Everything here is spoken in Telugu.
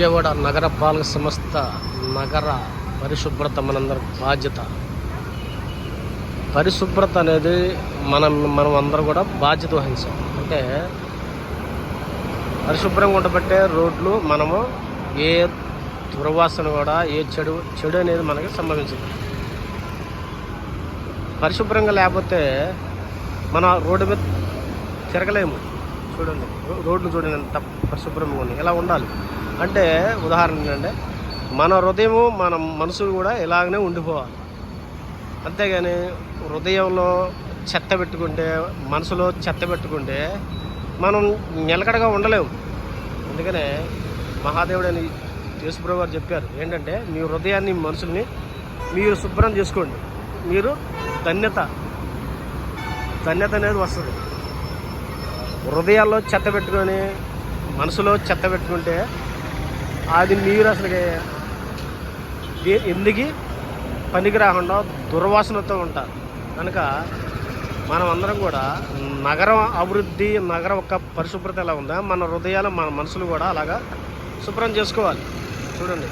విజయవాడ నగర పాలక సంస్థ నగర పరిశుభ్రత మనందరి బాధ్యత. పరిశుభ్రత అనేది మనం మనం అందరం కూడా బాధ్యత వహించాం. అంటే పరిశుభ్రంగా ఉండబట్టే రోడ్లు మనము ఏ దుర్వాసన కూడా ఏ చెడు చెడు అనేది మనకి సంభవించదు. పరిశుభ్రంగా లేకపోతే మన రోడ్డు మీద తిరగలేము. చూడండి రోడ్లు చూడండి ఎంత పరిశుభ్రంగా ఉన్నాయి. ఇలా ఉండాలి? అంటే ఉదాహరణ ఏంటంటే మన హృదయము మన మనసు కూడా ఇలాగనే ఉండిపోవాలి. అంతేగాని హృదయంలో చెత్త పెట్టుకుంటే మనసులో చెత్త పెట్టుకుంటే మనం నిలకడగా ఉండలేము. అందుకనే మహాదేవుడు అని యేసుప్రభు గారు చెప్పారు ఏంటంటే మీ హృదయాన్ని మనసుల్ని మీరు శుభ్రం చేసుకోండి. మీరు ధన్యత ధన్యత అనేది వస్తుంది. హృదయాల్లో చెత్త పెట్టుకొని మనసులో చెత్త పెట్టుకుంటే అది మీరు అసలు ఎందుకు పనికి రాకుండా దుర్వాసనతో ఉంటారు కనుక మనం అందరం కూడా నగరం అభివృద్ధి నగరం యొక్క పరిశుభ్రత ఎలా ఉందా? మన హృదయాలు మన మనసులు కూడా అలాగా శుభ్రం చేసుకోవాలి. చూడండి.